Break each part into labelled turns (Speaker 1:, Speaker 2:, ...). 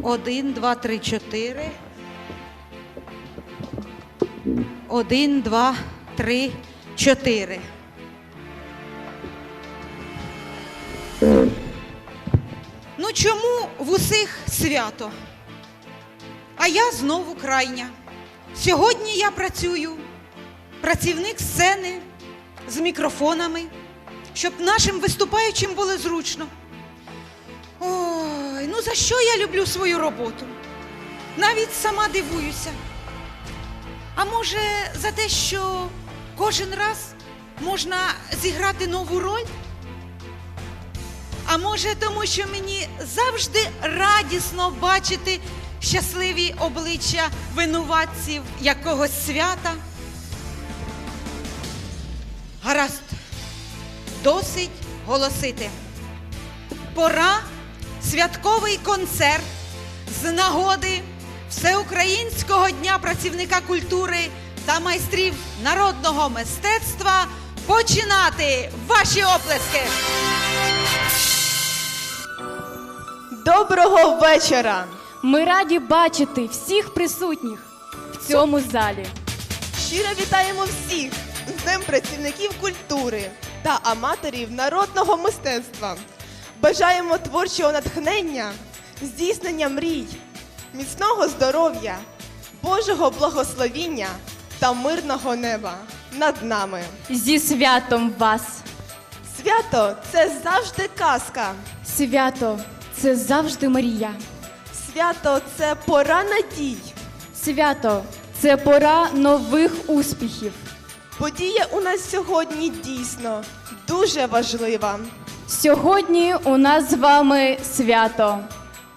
Speaker 1: Один, два, три, чотири. Один, два, три, чотири. Ну чому в усіх свято? А я знову крайня. Сьогодні я працюю, працівник сцени з мікрофонами, щоб нашим виступаючим було зручно. Ну за що я люблю свою роботу? Навіть сама дивуюся. А може, за те, що кожен раз можна зіграти нову роль? А може, тому що мені завжди радісно бачити щасливі обличчя винуватців якогось свята? Гаразд, досить голосити. Пора святковий концерт з нагоди Всеукраїнського дня працівника культури та майстрів народного мистецтва починати ваші оплески.
Speaker 2: Доброго вечора!
Speaker 3: Ми раді бачити всіх присутніх в цьому залі.
Speaker 2: Щиро вітаємо всіх з Днем працівників культури та аматорів народного мистецтва. Бажаємо творчого натхнення, здійснення мрій, міцного здоров'я, Божого благословіння та мирного неба над нами.
Speaker 3: Зі святом вас!
Speaker 2: Свято це завжди казка.
Speaker 3: Свято це завжди Марія.
Speaker 2: Свято це пора надій.
Speaker 3: Свято це пора нових успіхів.
Speaker 2: Подія у нас сьогодні дійсно дуже важлива.
Speaker 3: Сьогодні у нас з вами свято.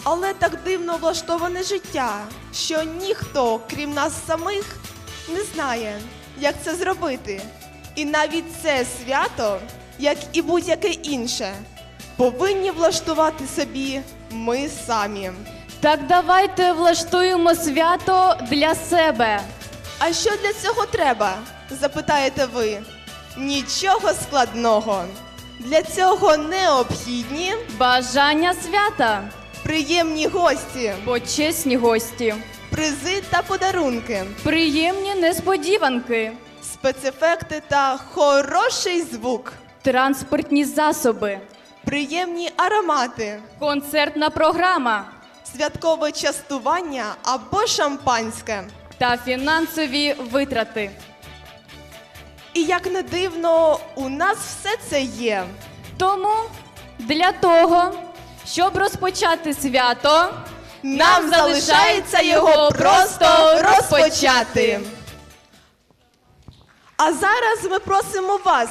Speaker 2: Але так дивно влаштоване життя, що ніхто, крім нас самих, не знає, як це зробити. І навіть це свято, як і будь-яке інше, повинні влаштувати собі ми самі.
Speaker 3: Так давайте влаштуємо свято для себе.
Speaker 2: А що для цього треба? запитаєте ви. Нічого складного. Для цього необхідні
Speaker 3: Бажання свята,
Speaker 2: приємні гості,
Speaker 3: почесні гості,
Speaker 2: призи та подарунки.
Speaker 3: приємні несподіванки,
Speaker 2: спецефекти та хороший звук,
Speaker 3: транспортні засоби,
Speaker 2: приємні аромати,
Speaker 3: концертна програма
Speaker 2: святкове частування або шампанське.
Speaker 3: та фінансові витрати.
Speaker 2: І як не дивно, у нас все це є.
Speaker 3: Тому для того, щоб розпочати свято,
Speaker 2: Нам залишається його просто розпочати. А зараз ми просимо вас,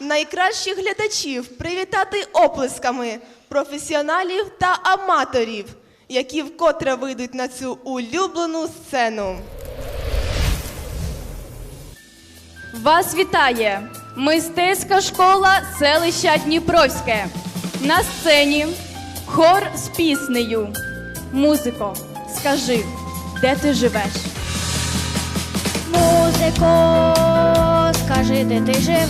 Speaker 2: найкращих глядачів, привітати оплесками професіоналів та аматорів, які вкотре вийдуть на цю улюблену сцену.
Speaker 3: Вас вітає мистецька школа селища Дніпровське. На сцені хор з піснею. Музико, скажи, де ти живеш?
Speaker 4: Музико, скажи, де ти живеш,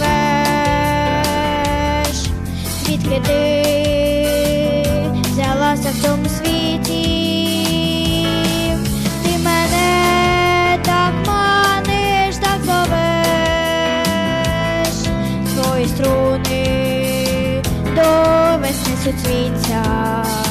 Speaker 4: звідки ти взялася в цьому світі, to treat her.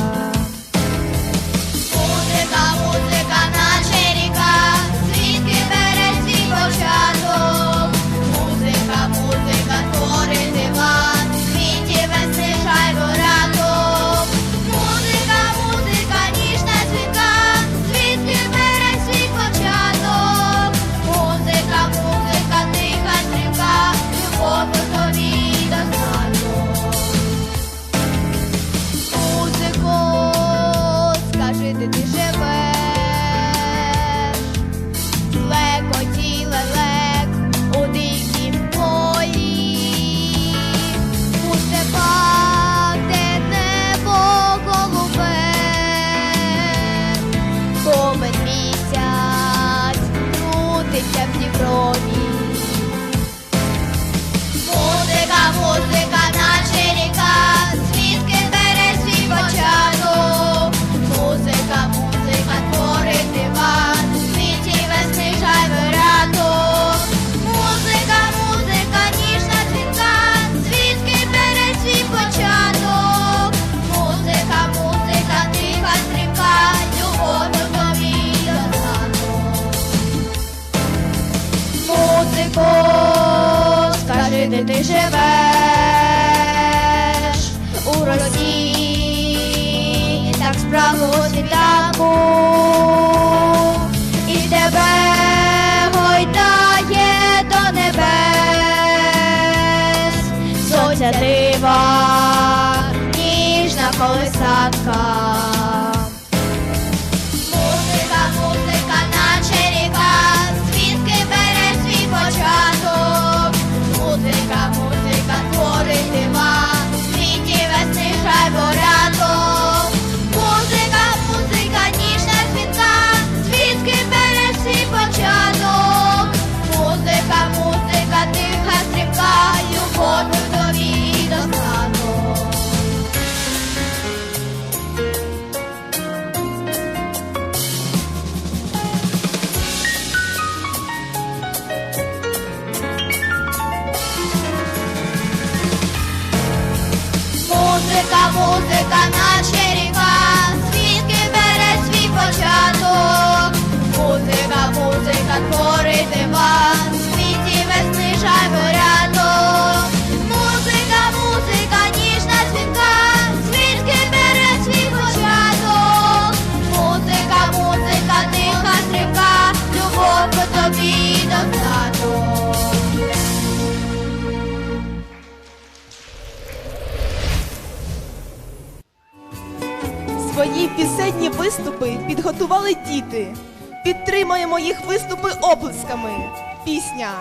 Speaker 4: оплесками. Пісня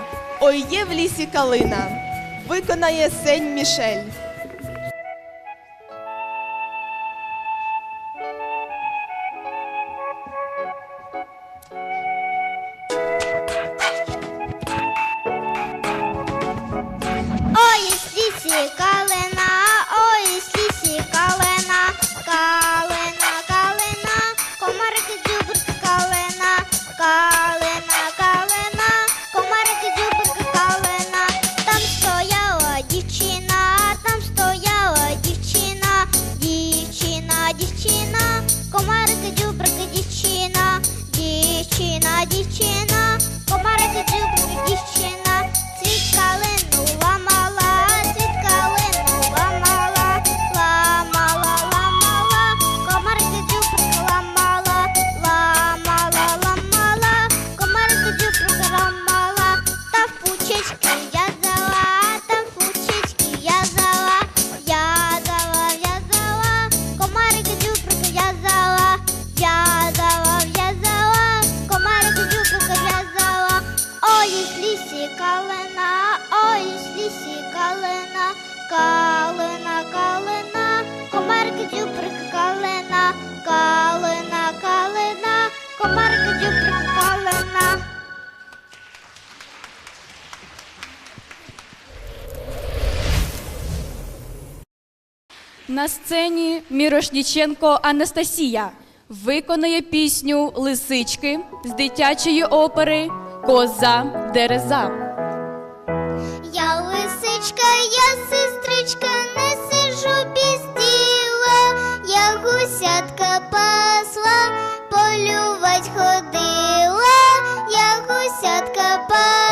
Speaker 4: Ой є в лісі калина виконає сень Мішель.
Speaker 3: На сцені Мірошніченко Анастасія виконує пісню Лисички з дитячої опери Коза Дереза.
Speaker 5: Я лисичка, я сестричка, не сижу без діла, я гусятка пасла, полювать ходила, я гусятка пасла.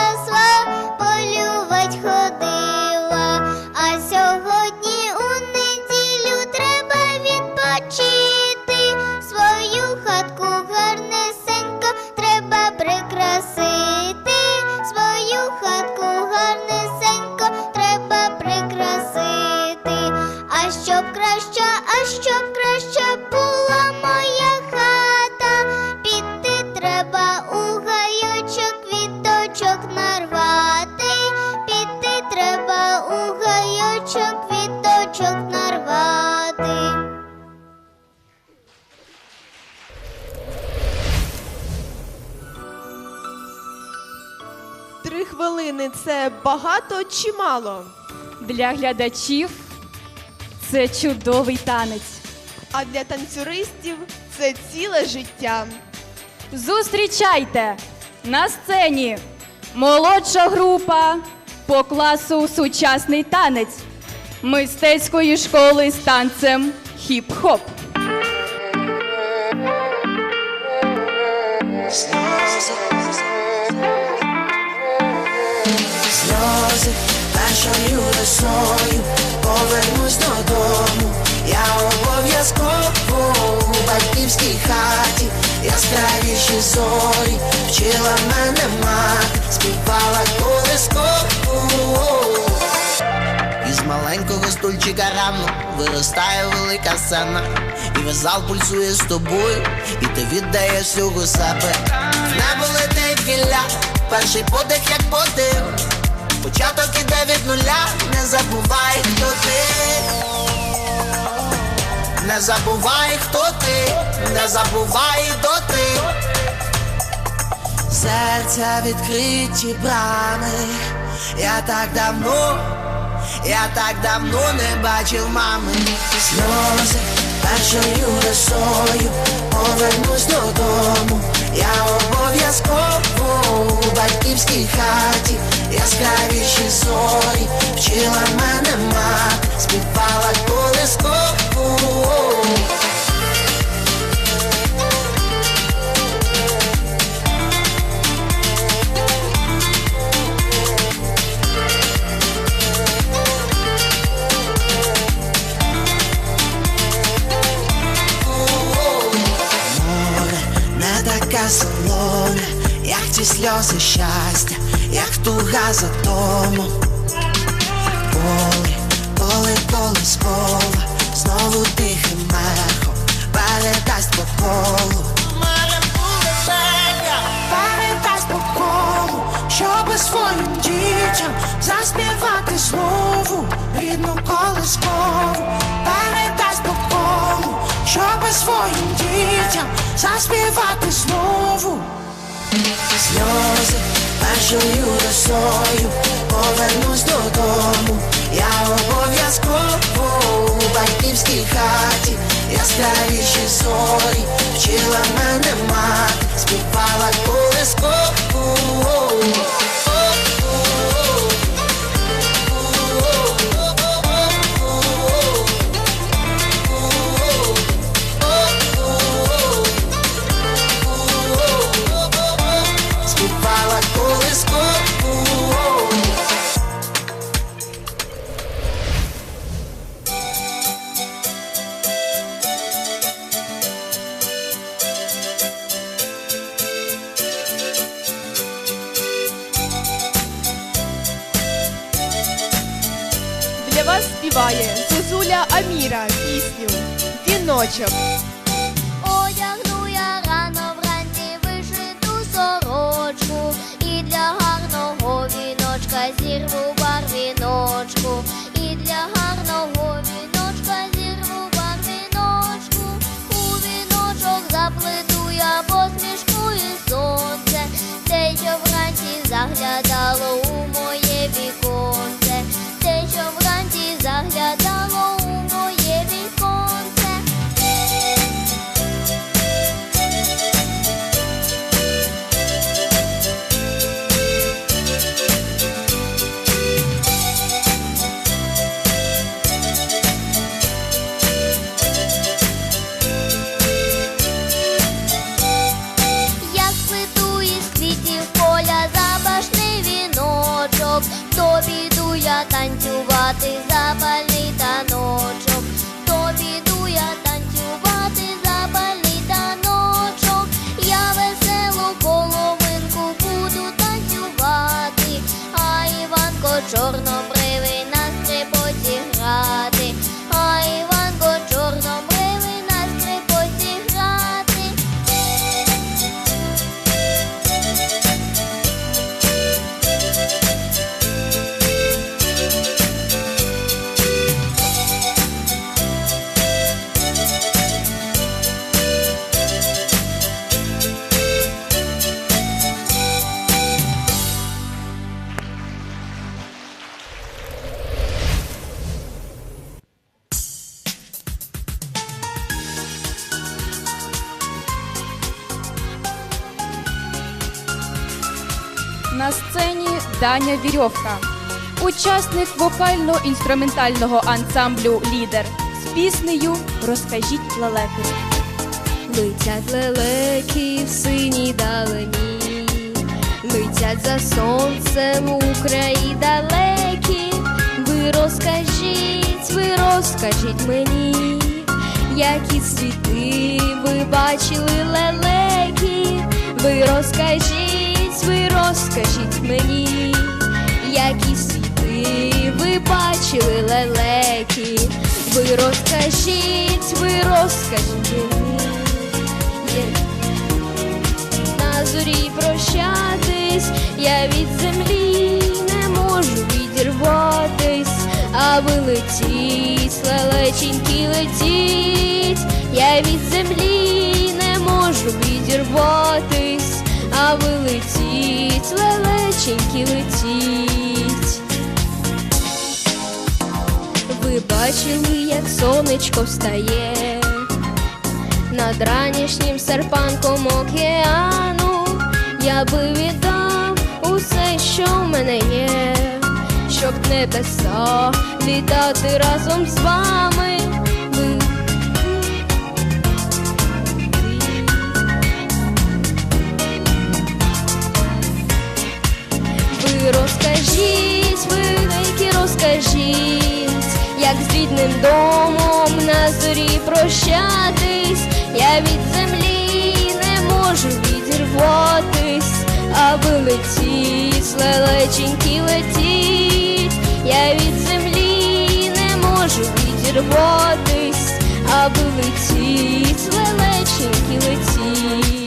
Speaker 4: це багато чи мало?
Speaker 3: Для глядачів це чудовий танець.
Speaker 4: А для танцюристів це ціле життя.
Speaker 3: Зустрічайте на сцені молодша група по класу Сучасний танець мистецької школи з танцем хіп-хоп.
Speaker 6: Stars сльози першою росою повернусь додому. Я обов'язково у батьківській хаті, яскравіші зорі, вчила мене мати, співала колискову. Із маленького стульчика рано виростає велика сцена, і весь зал пульсує з тобою, і ти віддаєш всього себе. В небо летить гілля, перший подих, як подив. Початок іде від нуля, не забувай, хто ти. Не забувай, хто ти, не забувай, хто ти. Серця відкриті брами, я так давно, я так давно не бачив мами. Сльози першою росою повернусь додому. Я обов'язково у батьківській хаті, яскравіші зорі, вчила мене мати, співала колискову. Ці сльози щастя, як туга за тому. Коли, коли, коли скова, знову тихим мехом передасть по колу. Передасть по колу, щоби своїм дітям заспівати знову рідну колискову. Передасть по колу, щоби своїм дітям заспівати знову. Сльози першою росою повернусь додому. Я обов'язково у батьківській хаті, яскравіші зорі, вчила мене мати, співала колискову.
Speaker 7: Віночок.
Speaker 3: Даня Вірьовка, учасник вокально-інструментального ансамблю Лідер з піснею Розкажіть лелеки.
Speaker 8: Летять лелеки в синій далині,
Speaker 7: летять за сонцем у краї далекі. Ви розкажіть, ви розкажіть мені, які світи ви бачили лелеки. Ви розкажіть, ви розкажіть мені, які світи ви бачили лелеки. Ви розкажіть, ви розкажіть мені. На зорі прощатись, я від землі не можу відірватись, а ви летіть, лелеченькі летіть, я від землі не можу відірватись, а ви летіть, лелеченькі летіть. Ви бачили, як сонечко встає над ранішнім серпанком океану я би віддав усе, що в мене є, щоб небеса літати разом з вами. Розкажіть, великі розкажіть, як з рідним домом на зорі прощатись, я від землі не можу відірватись, а ви летіть, лелеченькі летіть, я від землі не можу відірватись, а ви летіть, лелеченькі летіть.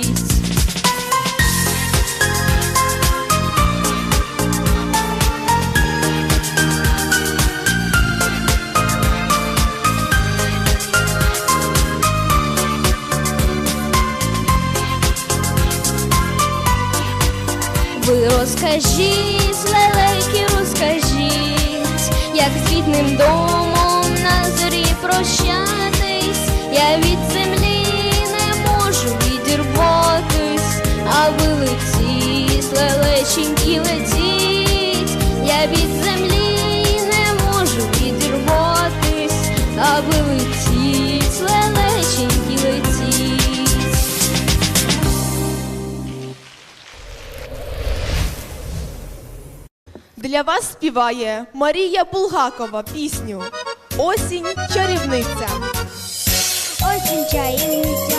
Speaker 7: Ви розкажіть, розкажіть, як з рідним домом на зорі прощатись,
Speaker 2: Для вас співає Марія Булгакова пісню Осінь чарівниця.
Speaker 9: Осінь чаївниця,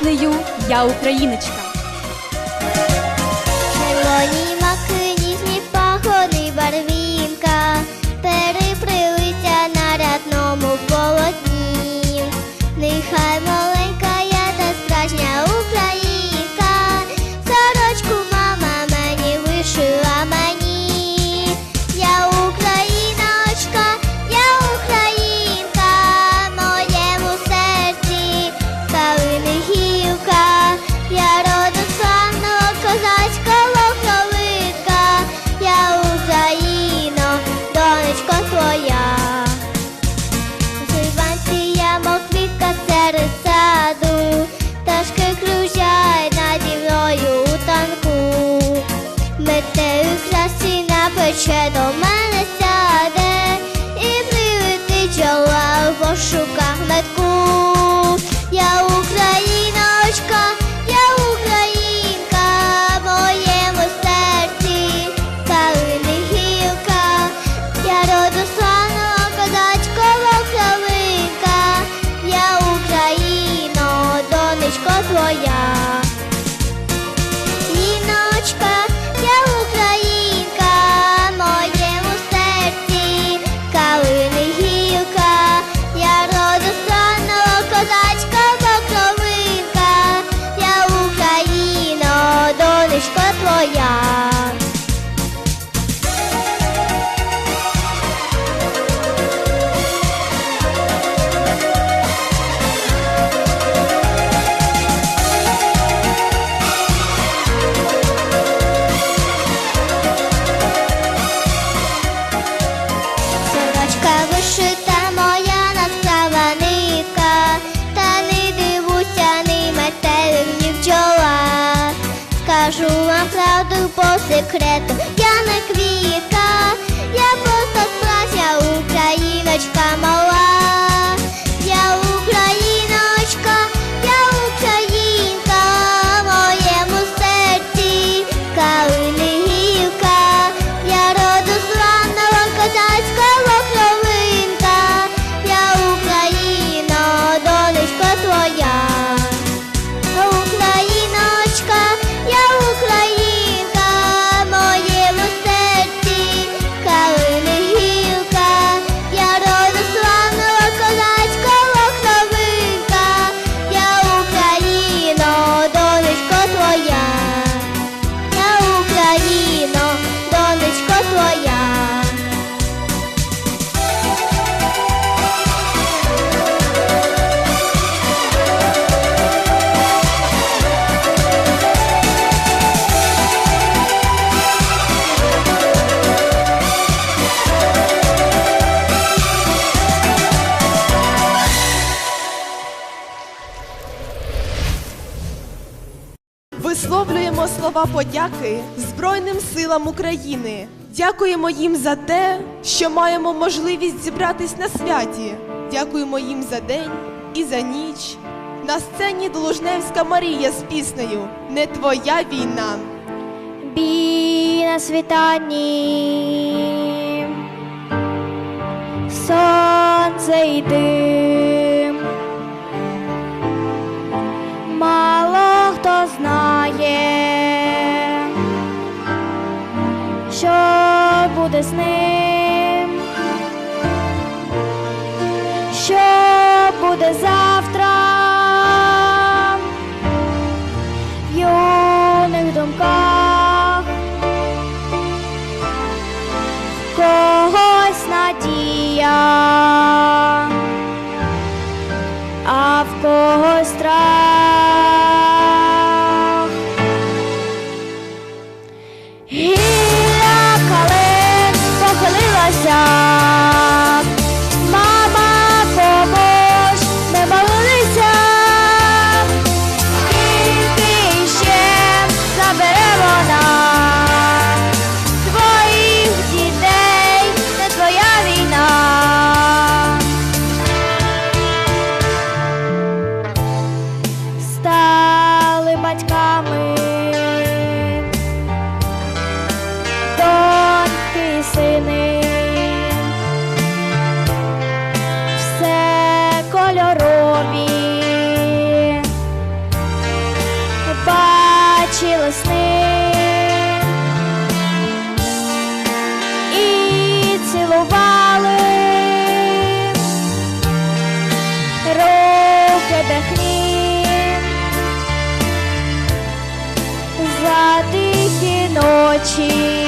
Speaker 5: піснею Я Україночка.
Speaker 10: くれ
Speaker 5: と слова подяки Збройним силам України. Дякуємо їм за те, що маємо можливість зібратись на святі. Дякуємо їм за день і за ніч. На сцені Долужневська Марія з піснею Не твоя війна.
Speaker 9: Бій на світанні, сонце йди. This snake. de noite.